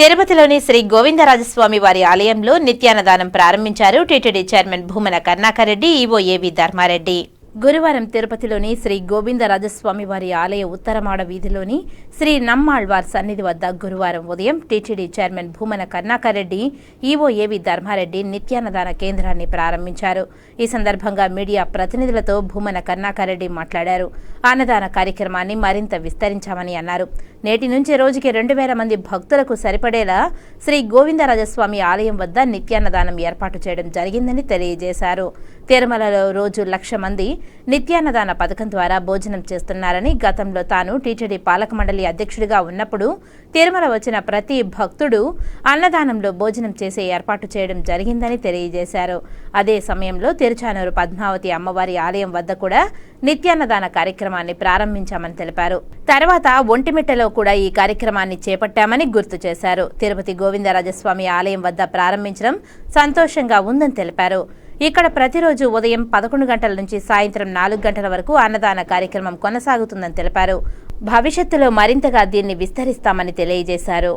తిరుపతిలోని శ్రీ గోవిందరాజస్వామి వారి ఆలయంలో నిత్యాన్నదానం ప్రారంభించారు TTD chairman Bhumana Karunakar Reddy EO AV Dharmareddy. గురువారం తిరుపతిలోని శ్రీ గోవిందరాజస్వామి వారి ఆలయ ఉత్తరమాడ వీధిలోని శ్రీ నమ్మాళ్వార్ సన్నిధి వద్ద గురువారం ఉదయం TTD chairman Bhumana Karunakar Reddy EO AV Dharmareddy నిత్యాన్నదాన కేంద్రాన్ని ప్రారంభించారు. ఈ సందర్భంగా మీడియా ప్రతినిధులతో భూమన కర్ణాకర్ రెడ్డి మాట్లాడారు. అన్నదాన కార్యక్రమాన్ని మరింత విస్తరించామని అన్నారు. నేటి నుంచి రోజుకి రెండు వేల మంది భక్తులకు సరిపడేలా శ్రీ గోవిందరాజస్వామి ఆలయం వద్ద నిత్యాన్నదానం ఏర్పాటు చేయడం జరిగిందని తెలియజేశారు. తిరుమలలో రోజు లక్ష మంది నిత్యాన్నదాన పథకం ద్వారా భోజనం చేస్తున్నారని గతంలో తాను టీటీడీ పాలక మండలి అధ్యక్షుడిగా ఉన్నప్పుడు తిరుమల వచ్చిన ప్రతి భక్తుడు అన్నదానంలో భోజనం చేసే ఏర్పాటు చేయడం జరిగిందని తెలియజేశారు. అదే సమయంలో తిరుచానూరు పద్మావతి అమ్మవారి ఆలయం వద్ద కూడా నిత్యాన్నదాన కార్యక్రమాన్ని ప్రారంభించామని తెలిపారు. తర్వాత ఒంటిమిట్టలో కూడా ఈ కార్యక్రమాన్ని చేపట్టామని గుర్తు చేశారు. తిరుపతి గోవిందరాజస్వామి ఆలయం వద్ద ప్రారంభించడం సంతోషంగా ఉందని తెలిపారు. ఇక్కడ ప్రతిరోజు ఉదయం పదకొండు గంటల నుంచి సాయంత్రం నాలుగు గంటల వరకు అన్నదాన కార్యక్రమం కొనసాగుతుందని తెలిపారు. భవిష్యత్తులో మరింతగా దీన్ని విస్తరిస్తామని తెలియజేశారు.